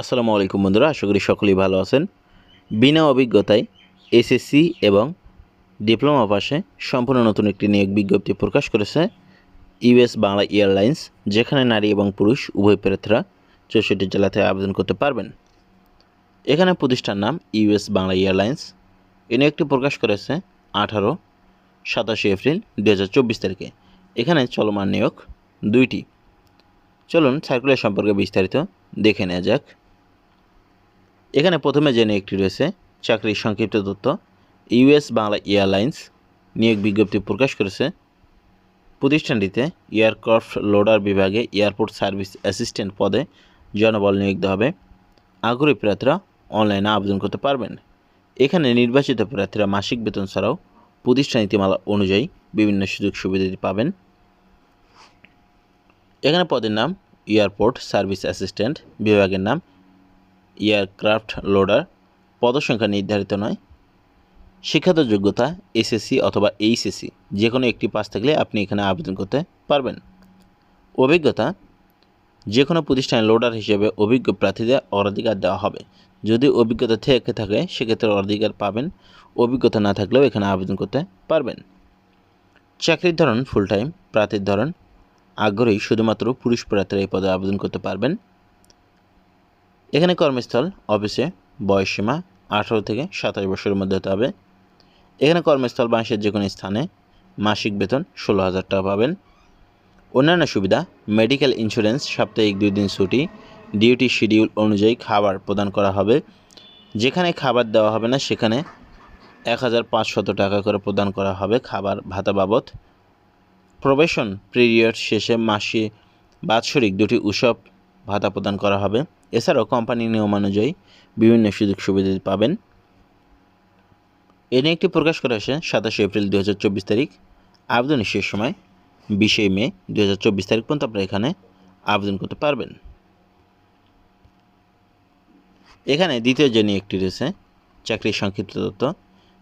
আসসালামু আলাইকুম বন্ধুরা, আশা করি সকলেই ভালো আছেন। বিনা অভিজ্ঞতায় এসএসসি এবং ডিপ্লোমা পাশে সম্পূর্ণ নতুন একটি নিয়োগ বিজ্ঞপ্তি প্রকাশ করেছে ইউএস বাংলা এয়ারলাইন্স, যেখানে নারী এবং পুরুষ উভয় প্রার্থীরা চৌষট্টি জেলাতে আবেদন করতে পারবেন। এখানে প্রতিষ্ঠান নাম ইউএস বাংলা এয়ারলাইন্স। এই নিয়োগটি প্রকাশ করেছে আঠারো, সাতাশে এপ্রিল দু হাজার চব্বিশ তারিখে। এখানে চলমান নিয়োগ দুইটি। চলুন সার্কুলার সম্পর্কে বিস্তারিত দেখে নেওয়া যাক। এখানে প্রথমে জেনে একটি রয়েছে, চাকরির সংক্ষিপ্ত তথ্য। ইউএস বাংলা এয়ারলাইন্স নিয়োগ বিজ্ঞপ্তি প্রকাশ করেছে। প্রতিষ্ঠানটিতে এয়ারক্রাফট লোডার বিভাগে এয়ারপোর্ট সার্ভিস অ্যাসিস্ট্যান্ট পদে জনবল নিয়োগ হবে। আগ্রহী প্রার্থীরা অনলাইনে আবেদন করতে পারবেন। এখানে নির্বাচিত প্রার্থীরা মাসিক বেতন ছাড়াও প্রতিষ্ঠান নীতিমালা অনুযায়ী বিভিন্ন সুযোগ সুবিধাটি পাবেন এখানে পদের নাম এয়ারপোর্ট সার্ভিস অ্যাসিস্ট্যান্ট বিভাগের নাম এয়ারক্রাফট লোডার পদসংখ্যা নির্ধারিত নয়। শিক্ষাগত যোগ্যতা, এসএসসি অথবা এইচএসসি যে কোনো একটি পাস থাকলে আপনি এখানে আবেদন করতে পারবেন। অভিজ্ঞতা যে কোনো প্রতিষ্ঠানে লোডার হিসেবে অভিজ্ঞ প্রার্থীদের অগ্রাধিকার দেওয়া হবে। যদি অভিজ্ঞতা থেকে থাকে, সেক্ষেত্রে অগ্রাধিকার পাবেন। অভিজ্ঞতা না থাকলেও এখানে আবেদন করতে পারবেন। চাকরির ধরন ফুল টাইম প্রার্থীর ধরন। আগ্রহী শুধুমাত্র পুরুষ প্রার্থীরা এই পদে আবেদন করতে পারবেন। এখানে কর্মস্থল অফিসে বয়সসীমা আঠারো থেকে সাতাশ বছরের মধ্যে হতে হবে। এখানে কর্মস্থল বাংলাদেশের যে কোনো স্থানে মাসিক বেতন ষোলো হাজার টাকা পাবেন। অন্যান্য সুবিধা মেডিকেল ইন্স্যুরেন্স সাপ্তাহিক দুই দিন ছুটি ডিউটি শিডিউল অনুযায়ী খাবার প্রদান করা হবে। যেখানে খাবার দেওয়া হবে না, সেখানে এক হাজার পাঁচশত টাকা করে প্রদান করা হবে খাবার ভাতা বাবদ। প্রবেশন পিরিয়ড শেষে মাসে বাৎসরিক দুটি উৎসব ভাতা প্রদান করা হবে। এছাড়াও কোম্পানির নিয়মানুযায়ী বিভিন্ন সুযোগ সুবিধা পাবেন। এ নিয়ে একটি প্রকাশ করা হয়েছে সাতাশে এপ্রিল দু হাজার চব্বিশ তারিখ। আবেদনের শেষ সময় বিশে মে দু হাজার চব্বিশ তারিখ পর্যন্ত আপনারা এখানে আবেদন করতে পারবেন। এখানে দ্বিতীয় যে নিয়োগটি রয়েছে, চাকরির সংক্ষিপ্ত তথ্য,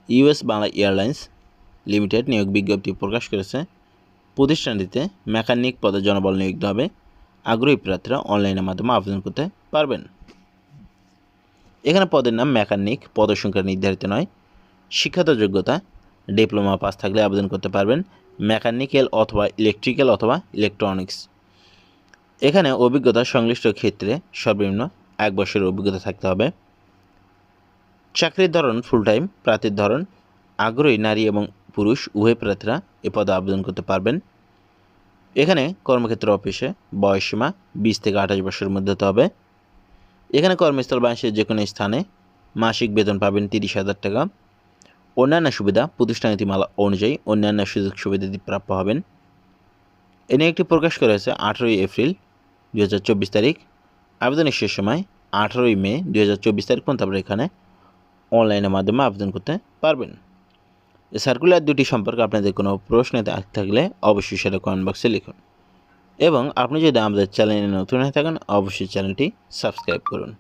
ইউএস বাংলা এয়ারলাইন্স লিমিটেড নিয়োগ বিজ্ঞপ্তি প্রকাশ করেছে। প্রতিষ্ঠানটিতে মেকানিক পদে জনবল নিয়োগ হবে। আগ্রহী প্রার্থীরা অনলাইনের মাধ্যমে আবেদন করতে পারবেন। এখানে পদের নাম মেকানিক, পদসংখ্যা নির্ধারিত নয়। শিক্ষাগত যোগ্যতা, ডিপ্লোমা পাস থাকলে আবেদন করতে পারবেন, মেকানিক্যাল অথবা ইলেকট্রিক্যাল অথবা ইলেকট্রনিক্স। এখানে অভিজ্ঞতা সংশ্লিষ্ট ক্ষেত্রে সর্বনিম্ন এক বছরের অভিজ্ঞতা থাকতে হবে। চাকরির ধরন ফুল টাইম প্রার্থীর ধরন, আগ্রহী নারী এবং পুরুষ, উভয় প্রার্থীরা এ পদে আবেদন করতে পারবেন। এখানে কর্মক্ষেত্র অফিসে বয়সীমা বিশ থেকে আঠাশ বছরের মধ্যে হতে হবে। এখানে কর্মস্থল বাংলাদেশের যে কোনো স্থানে মাসিক বেতন পাবেন তিরিশ হাজার টাকা। অন্যান্য সুবিধা, প্রতিষ্ঠান নীতিমালা অনুযায়ী অন্যান্য সুযোগ সুবিধা প্রাপ্য হবেন। এ নিয়ে একটি প্রকাশ করা হয়েছে আঠেরোই এপ্রিল দু হাজার চব্বিশ তারিখ। আবেদনের শেষ সময় আঠেরোই মে দু হাজার চব্বিশ তারিখ পর্যন্ত আপনারা এখানে অনলাইনের মাধ্যমে আবেদন করতে পারবেন। সার্কুলার দুটি সম্পর্কে আপনাদের কোনো প্রশ্ন থাকলে অবশ্যই সেটা কমেন্ট বক্সে লিখুন। এবং আপনি যদি আমাদের চ্যানেলে নতুন হয়ে থাকেন অবশ্যই চ্যানেলটি সাবস্ক্রাইব করুন।